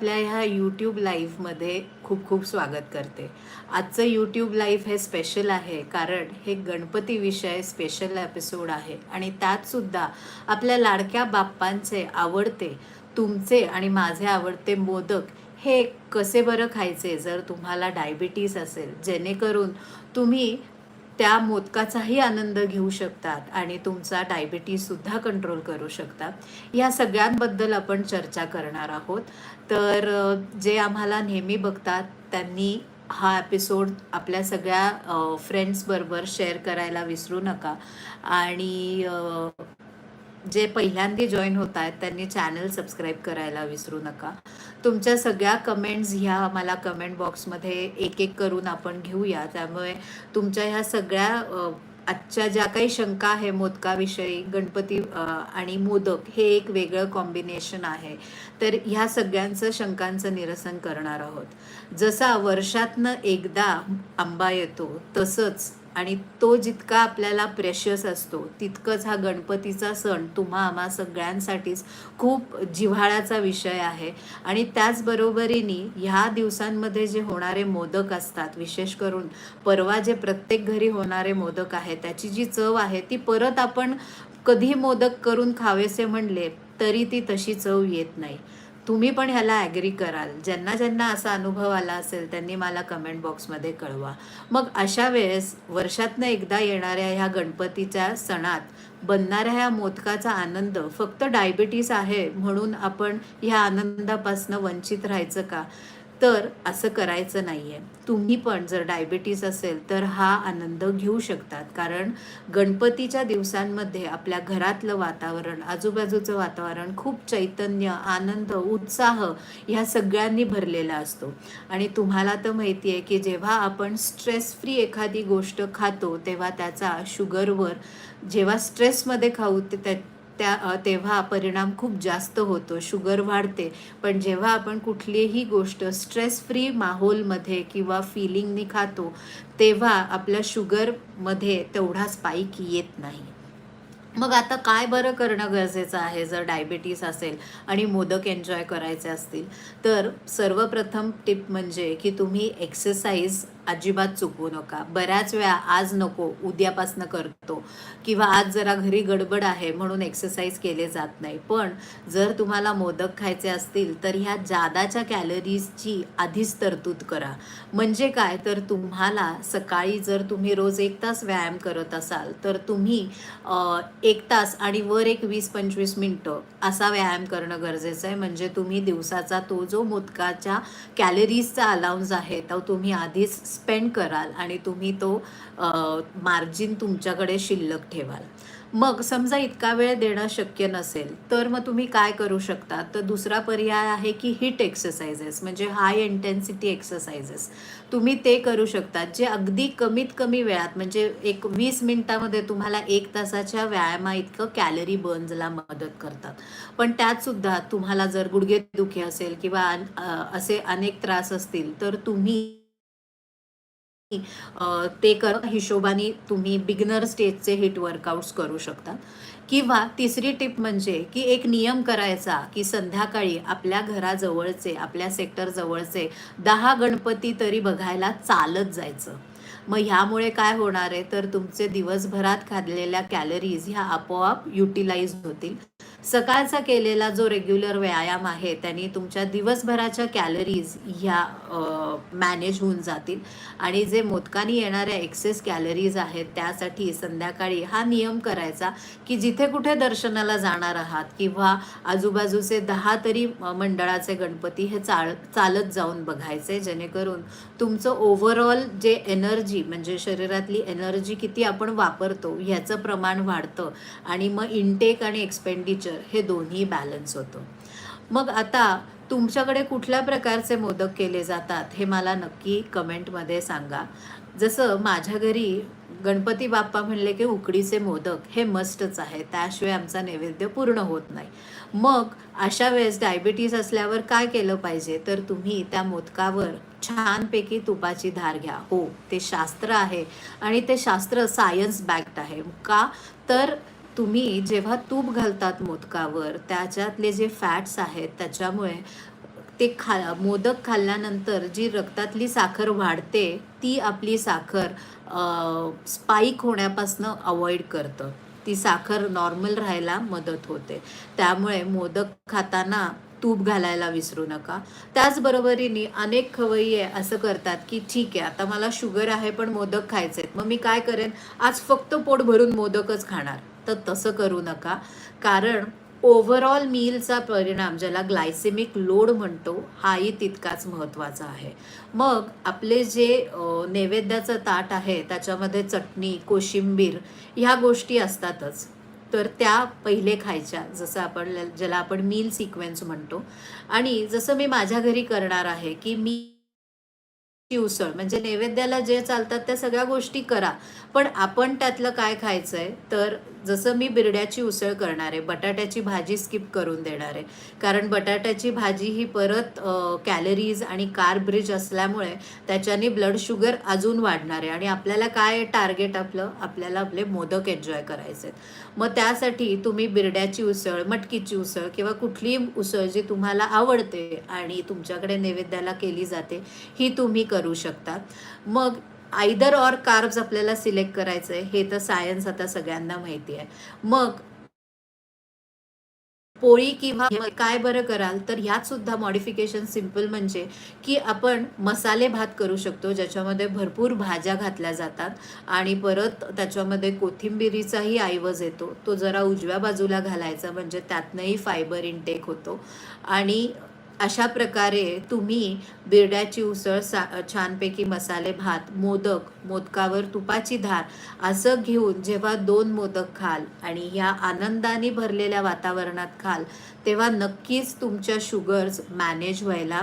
आपल्या ह्या यूट्यूब लाईव्हमध्ये खूप खूप स्वागत करते. आजचं यूट्यूब लाईव्ह हे स्पेशल आहे कारण हे गणपती विषय स्पेशल एपिसोड आहे आणि त्यातसुद्धा आपल्या लाडक्या बाप्पांचे आवडते तुमचे आणि माझे आवडते मोदक हे कसे बरं खायचे जर तुम्हाला डायबिटीस असेल जेणेकरून तुम्ही त्या मोदकाचाही आनंद घेऊ शकतात आणि तुमचा डायबिटीजसुद्धा कंट्रोल करू शकतात. या सगळ्यांबद्दल आपण चर्चा करणार आहोत. तर जे आम्हाला नेहमी बघतात त्यांनी हा एपिसोड आपल्या सगळ्या फ्रेंड्सबरोबर शेअर करायला विसरू नका. आणि जे पहिल्यांदा जॉईन होत आहेत त्यांनी चॅनल सबस्क्राईब करायला विसरू नका. तुमच्या सगळ्या कमेंट्स ह्या मला कमेंट बॉक्समध्ये एक एक करून आपण घेऊया. त्यामुळे तुमच्या ह्या सगळ्या आजच्या ज्या काही शंका आहे मोदकाविषयी गणपती आणि मोदक हे एक वेगळं कॉम्बिनेशन आहे. तर ह्या सगळ्यांचं शंकांचं निरसन करणार आहोत. जसा वर्षातनं एकदा आंबा येतो तसंच आणि तो जितका आपल्याला प्रेशियस असतो तितकंच हा गणपतीचा सण तुम्हा आम्हा सगळ्यांसाठीच खूप जिव्हाळ्याचा विषय आहे. आणि त्याचबरोबरीने ह्या दिवसांमध्ये जे होणारे मोदक असतात विशेष करून परवा जे प्रत्येक घरी होणारे मोदक आहे त्याची जी चव आहे ती परत आपण कधी मोदक करून खावेसे म्हणले तरी ती तशी चव येत नाही. तुम्ही पण ह्याला ॲग्री कराल. ज्यांना ज्यांना असा अनुभव आला असेल त्यांनी मला कमेंट बॉक्समध्ये कळवा. मग अशा वेळेस वर्षातनं एकदा येणाऱ्या ह्या गणपतीच्या सणात बनणाऱ्या ह्या मोदकाचा आनंद फक्त डायबिटीस आहे म्हणून आपण ह्या आनंदापासून वंचित राहायचं का? तर असं करायचं नाही आहे तुम्ही पण जर डायबिटीस असेल तर हा आनंद घेऊ शकतात. कारण गणपतीच्या दिवसांमध्ये आपल्या घरातलं वातावरण आजूबाजूचं वातावरण खूप चैतन्य आनंद उत्साह ह्या सगळ्यांनी भरलेला असतो. आणि तुम्हाला तर माहिती आहे की जेव्हा आपण स्ट्रेस फ्री एखादी गोष्ट खातो तेव्हा त्याचा शुगरवर जेव्हा स्ट्रेसमध्ये खाऊ ते त्या त्या तेव्हा परिणाम खूप जास्त होतो शुगर वाढते. पण जेव्हा आपण कुठलीही गोष्ट स्ट्रेस फ्री माहोलमध्ये किंवा फिलिंगनी खातो तेव्हा आपल्या शुगरमध्ये तेवढा स्पाईक येत नाही. मग आता काय बरं करणं गरजेचं आहे? जर डायबिटीस असेल आणि मोदक एन्जॉय करायचे असतील तर सर्वप्रथम टिप म्हणजे की तुम्ही एक्सरसाइज अजिबात चुकवू नका. बऱ्याच वेळा आज नको उद्यापासनं करतो किंवा आज जरा घरी गडबड आहे म्हणून एक्सरसाइज केले जात नाही. पण जर तुम्हाला मोदक खायचे असतील तर ह्या जादाच्या कॅलरीजची आधीच तरतूद करा. म्हणजे काय? तर तुम्हाला सकाळी जर तुम्ही रोज एक तास व्यायाम करत असाल तर तुम्ही एक तास आणि वर एक वीस पंचवीस मिनटं असा व्यायाम करणं गरजेचं आहे. म्हणजे तुम्ही दिवसाचा तो जो मोदकाच्या कॅलरीजचा अलाउन्स आहे तो तुम्ही आधीच स्पेंड कराल आणि तुम्ही तो मार्जिन तुमच्याकडे शिल्लक ठेवाल. मग समजा इतका वेळ देणं शक्य नसेल तर मग तुम्ही काय करू शकता? तर दुसरा पर्याय आहे की हिट एक्सरसाइजेस म्हणजे हाय इंटेन्सिटी एक्सरसाइजेस तुम्ही ते करू शकता जे अगदी कमीत कमी वेळात म्हणजे एक वीस मिनिटामध्ये तुम्हाला एक तासाच्या व्यायामा इतकं कॅलरी बर्न्सला मदत करतात. पण त्यात सुद्धा तुम्हाला जर गुडघेदुखी असेल किंवा असे अनेक त्रास असतील तर तुम्ही ते कर हिशोबाने तुम्ही बिगनर स्टेजचे हिट वर्कआउट्स करू शकता. किंवा तिसरी टिप म्हणजे की एक नियम करायचा की संध्याकाळी आपल्या घराजवळचे आपल्या सेक्टर जवळचे दहा गणपती तरी बघायला चालत जायचं. मग ह्यामुळे काय होणार आहे? तर तुमचे दिवसभरात खाल्लेल्या कॅलरीज ह्या आपोआप युटिलाइज होतील. सकाळचा केलेला जो रेग्युलर व्यायाम आहे त्यांनी तुमच्या दिवसभराच्या कॅलरीज ह्या मॅनेज होऊन जातील. आणि जे मोदकानी येणाऱ्या एक्सेस कॅलरीज आहेत त्यासाठी संध्याकाळी हा नियम करायचा की जिथे कुठे दर्शनाला जाणार आहात किंवा आजूबाजूचे दहा तरी मंडळाचे गणपती हे चाळ चालत जाऊन बघायचे जेणेकरून तुमचं ओव्हरऑल जे एनर्जी म्हणजे शरीरातली एनर्जी किती आपण वापरतो ह्याचं प्रमाण वाढतं. आणि मग इनटेक आणि एक्सपेंडिचर हे दोन्ही बॅलन्स होतं. मग आता तुमच्याकडे कुठल्या प्रकारचे मोदक केले जातात हे मला नक्की कमेंटमध्ये सांगा. जसं माझ्या घरी गणपती बाप्पा म्हणले की उकडीचे मोदक हे मस्टच आहे त्याशिवाय आमचा नैवेद्य पूर्ण होत नाही. मग अशा वेळेस डायबिटीस असल्यावर काय केलं पाहिजे? तर तुम्ही त्या मोदकावर छानपैकी तुपाची धार घ्या. हो ते शास्त्र आहे आणि ते शास्त्र सायन्स बॅक्ड आहे. का? तर तुम्ही जेव्हा तूप घालतात मोदकावर त्याच्यातले जे फॅट्स आहेत त्याच्यामुळे ते खा मोदक खाल्ल्यानंतर जी रक्तातली साखर वाढते ती आपली साखर स्पाईक होण्यापासनं अवॉइड करतं. ती साखर नॉर्मल राहायला मदत होते. त्यामुळे मोदक खाताना तूप घालायला विसरू नका. त्याचबरोबरीने अनेक खवय्ये असं करतात की ठीक आहे आता मला शुगर आहे पण मोदक खायचे आहेत मग मी काय करेन? आज फक्त पोट भरून मोदकच खाणार. तर तसं करू नका. कारण ओव्हरऑल मीलचा परिणाम ज्याला ग्लायसेमिक लोड म्हणतो हाही तितकाच महत्त्वाचा आहे. मग आपले जे नैवेद्याचं ताट आहे त्याच्यामध्ये चटणी कोशिंबीर ह्या गोष्टी असतातच. तर त्या पहिले खायच्या जसं आपण ज्याला आपण मील सिक्वेन्स म्हणतो. आणि जसं मी माझ्या घरी करणार आहे की मी उसळ म्हणजे नैवेद्याला जे चालतात त्या सगळ्या गोष्टी करा. पण आपण त्यातलं काय खायचं आहे तर जसं मी बिरड्याची उसळ करणार आहे बटाट्याची भाजी स्किप करून देणार आहे. कारण बटाट्याची भाजी ही परत कॅलरीज आणि कार्ब्रिज असल्यामुळे त्याच्याने ब्लड शुगर अजून वाढणार आहे. आणि आपल्याला काय टार्गेट आपलं? आपल्याला आपले मोदक एन्जॉय करायचे आहेत. मग त्यासाठी तुम्ही बिरड्याची उसळ मटकीची उसळ किंवा कुठलीही उसळ जी तुम्हाला आवडते आणि तुमच्याकडे नैवेद्याला केली जाते ही तुम्ही करू शकता. मग आयदर ऑर कार्ब्स आपल्याला सिलेक्ट करायचं आहे हे तर सायन्स आता सगळ्यांना माहिती आहे. मग पोळी किंवा काय बरं कराल तर ह्यात सुद्धा मॉडिफिकेशन सिंपल म्हणजे की आपण मसाले भात करू शकतो ज्याच्यामध्ये भरपूर भाज्या घातल्या जातात आणि परत त्याच्यामध्ये कोथिंबिरीचाही ऐवज येतो. तो जरा उजव्या बाजूला घालायचा म्हणजे त्यातनंही फायबर इनटेक होतो. आणि अशा प्रकारे तुम्ही बिरड्याची उसळ सा छानपैकी मसाले भात मोदक मोदकावर तुपाची धार असं घेऊन जेव्हा दोन मोदक खाल आणि ह्या आनंदाने भरलेल्या वातावरणात खाल तेव्हा नक्कीच तुमच्या शुगर्स मॅनेज व्हायला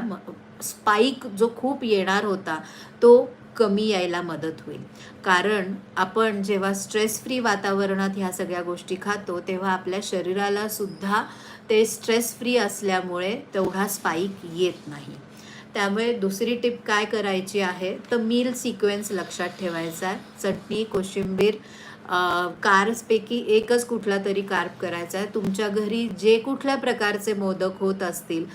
स्पाईक जो खूप येणार होता तो कमी यायला मदत होईल. कारण आपण जेव्हा स्ट्रेस फ्री वातावरणात ह्या सगळ्या गोष्टी खातो तेव्हा आपल्या शरीराला सुद्धा ते स्ट्रेस फ्री असल्यामुळे तेवढा स्पाईक येत नाही. त्यामुळे दुसरी टिप काय करायची आहे? तर मील सिक्वेन्स लक्षात ठेवायचा आहे. चटणी कोशिंबीर कार्सपैकी एकच कुठला तरी कार्प करायचा आहे. तुमच्या घरी जे कुठल्या प्रकारचे मोदक होत असतील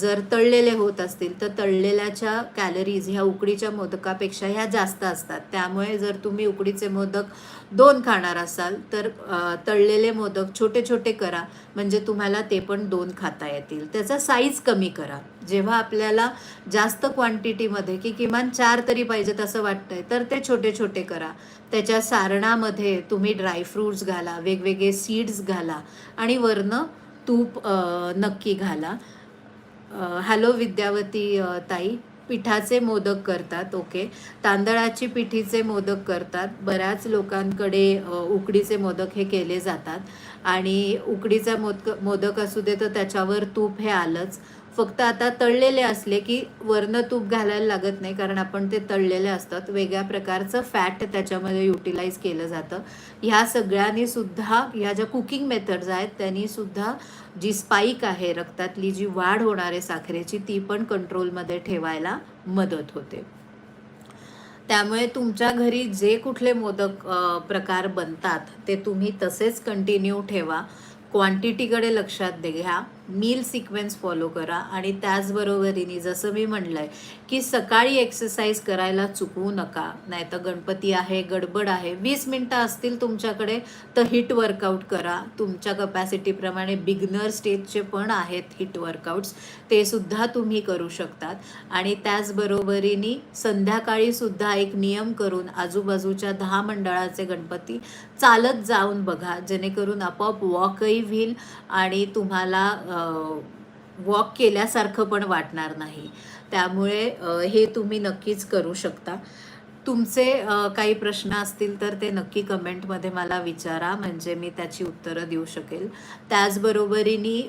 जर तळलेले होत असतील तर तळलेल्याच्या कॅलरीज ह्या उकडीच्या मोदकापेक्षा ह्या जास्त असतात. त्यामुळे जर तुम्ही उकडीचे मोदक दोन खाणार असाल तर तळलेले मोदक छोटे छोटे करा. म्हणजे तुम्हाला ते पण दोन खाता येतील. त्याचा साईज कमी करा. जेव्हा आपल्याला जास्त क्वांटिटीमध्ये की किमान चार तरी पाहिजेत असं वाटतंय तर ते छोटे छोटे करा. त्याच्या सारणामध्ये तुम्ही ड्रायफ्रूट्स घाला वेगवेगळे सीड्स घाला आणि वरनं तूप नक्की घाला. हॅलो विद्यावती ताई. पिठाचे मोदक करतात ओके तांदळाची पिठीचे मोदक करतात. बऱ्याच लोकांकडे उकडीचे मोदक हे केले जातात. आणि उकडीचा मोदक मोदक असू दे तर त्याच्यावर तूप हे आलंच. फक्त आता तळलेले असले की वरनं तूप घालायला लागत नाही कारण आपण ते तळलेले असतात. वेगळ्या प्रकारचं फॅट त्याच्यामध्ये युटिलाइज केलं जातं. ह्या सगळ्यांनी सुद्धा ह्या ज्या कुकिंग मेथड्स आहेत त्यांनी सुद्धा जी स्पाईक आहे रक्तातली जी वाढ होणार आहे साखरेची ती पण कंट्रोलमध्ये ठेवायला मदत होते. त्यामुळे तुमच्या घरी जे कुठले मोदक प्रकार बनतात ते तुम्ही तसेच कंटिन्यू ठेवा. क्वांटिटीकडे लक्षात दे घ्या. मील सिक्वेन्स फॉलो करा आणि त्याचबरोबरीने जसं मी म्हणलंय की सकाळी एक्सरसाइज करायला चुकवू नका नाही तर गणपती आहे गडबड आहे वीस मिनटं असतील तुमच्याकडे तर हिट वर्कआउट करा. तुमच्या कपॅसिटीप्रमाणे बिगनर स्टेजचे पण आहेत हिट वर्कआउट्स ते सुद्धा तुम्ही करू शकतात. आणि त्याचबरोबरीने संध्याकाळी सुद्धा एक नियम करून आजूबाजूच्या दहा मंडळाचे गणपती चालत जाऊन बघा जेणेकरून आपोआप वॉकही होईल आणि तुम्हाला वॉक केल्यासारखं पण वाटणार नाही. त्यामुळे हे तुम्ही नक्कीच करू शकता. तुमचे काही प्रश्न असतील तर ते नक्की कमेंटमध्ये मला विचारा. म्हणजे मी त्याची उत्तरं देऊ शकेल. त्याचबरोबरीने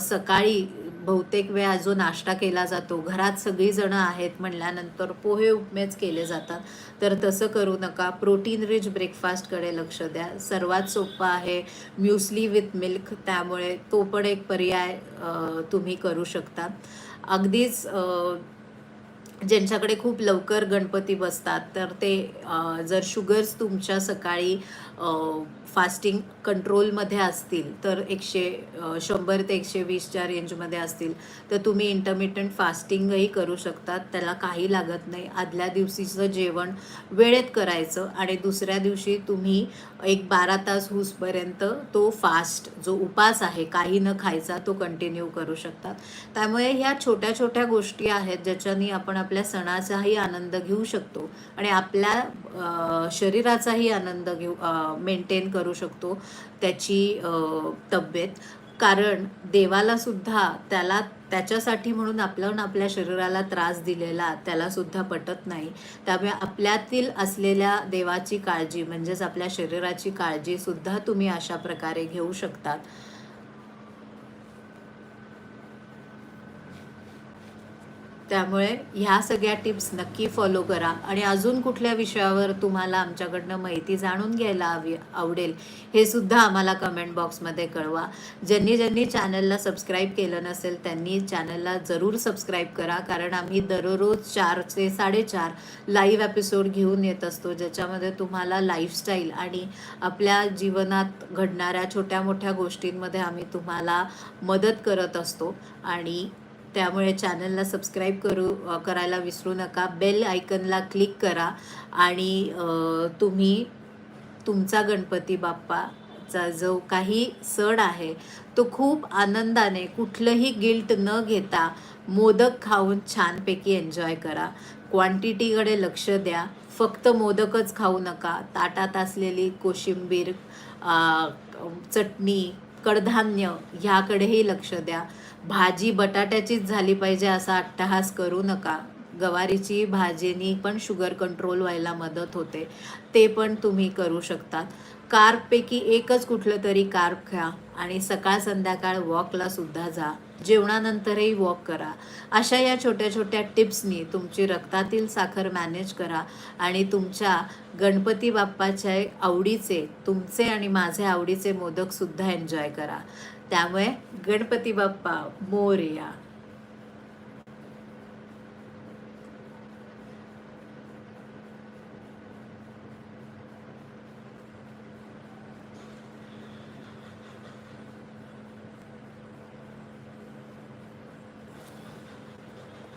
सकाळी बहुतेक वेळा जो नाश्ता केला जातो घरात सगळीजणं आहेत म्हणल्यानंतर पोहे उपमेच केले जातात. तर तसं करू नका. प्रोटीन रिच ब्रेकफास्टकडे लक्ष द्या. सर्वात सोपं आहे म्युस्ली विथ मिल्क. त्यामुळे तो पण एक पर्याय तुम्ही करू शकता. अगदीच ज्यांच्याकडे खूप लवकर गणपती बसतात तर ते जर शुगर्स तुमच्या सकाळी फास्टिंग कंट्रोलमध्ये असतील तर एकशे शंभर ते एकशे वीसच्या रेंजमध्ये असतील तर तुम्ही इंटरमिटंट फास्टिंगही करू शकतात. त्याला काही लागत नाही. आदल्या दिवशीचं जेवण वेळेत करायचं आणि दुसऱ्या दिवशी तुम्ही एक बारा तास होसपर्यंत तो फास्ट जो उपास आहे काही न खायचा तो कंटिन्यू करू शकतात. त्यामुळे ह्या छोट्या छोट्या गोष्टी आहेत ज्याच्यानी आपण आपल्या सणाचाही आनंद घेऊ शकतो आणि आपल्या शरीराचाही आनंद घेऊ मेंटेन करू शकतो त्याची तब्येत. कारण देवाला सुद्धा त्याला त्याच्यासाठी म्हणून आपण आपल्या शरीराला त्रास दिलेला त्याला सुद्धा पटत नाही. त्यामुळे आपल्यातील असलेल्या देवाची काळजी म्हणजेच आपल्या शरीराची काळजी सुद्धा तुम्ही अशा प्रकारे घेऊ शकतात. त्यामुळे ह्या सगळ्या टिप्स नक्की फॉलो करा. आणि अजून कुठल्या विषयावर तुम्हाला आमच्याकडनं माहिती जाणून घ्यायला हवी आवडेल हे सुद्धा आम्हाला कमेंट बॉक्समध्ये कळवा. ज्यांनी ज्यांनी चॅनलला सबस्क्राईब केलं नसेल त्यांनी चॅनलला जरूर सबस्क्राईब करा. कारण आम्ही दररोज चार ते साडेचार लाईव्ह एपिसोड घेऊन येत असतो ज्याच्यामध्ये तुम्हाला लाईफस्टाईल आणि आपल्या जीवनात घडणाऱ्या छोट्या मोठ्या गोष्टींमध्ये आम्ही तुम्हाला मदत करत असतो. आणि त्यामुळे चॅनलला सबस्क्राईब करू करायला विसरू नका. बेल आयकनला क्लिक करा आणि तुम्ही तुमचा गणपती बाप्पाचा जो काही सण आहे तो खूप आनंदाने कुठलंही गिल्ट न घेता मोदक खाऊन छानपैकी एन्जॉय करा. क्वांटिटीकडे लक्ष द्या. फक्त मोदकच खाऊ नका. ताटात असलेली कोशिंबीर चटणी कडधान्य ह्याकडेही लक्ष द्या. भाजी बटाट्याचीच झाली पाहिजे असा अट्टहास करू नका. गवारीची भाजीनी पण शुगर कंट्रोल व्हायला मदत होते. ते पण तुम्ही करू शकतात. कार्बपैकी एकच कुठलं तरी कार्ब खा आणि सकाळ संध्याकाळ वॉकला सुद्धा जा. जेवणानंतरही वॉक करा. अशा या छोट्या छोट्या टिप्सनी तुमची रक्तातील साखर मॅनेज करा आणि तुमच्या गणपती बाप्पाच्या आवडीचे तुमचे आणि माझे आवडीचे मोदकसुद्धा एन्जॉय करा. त्यामुळे गणपती बाप्पा मोरया.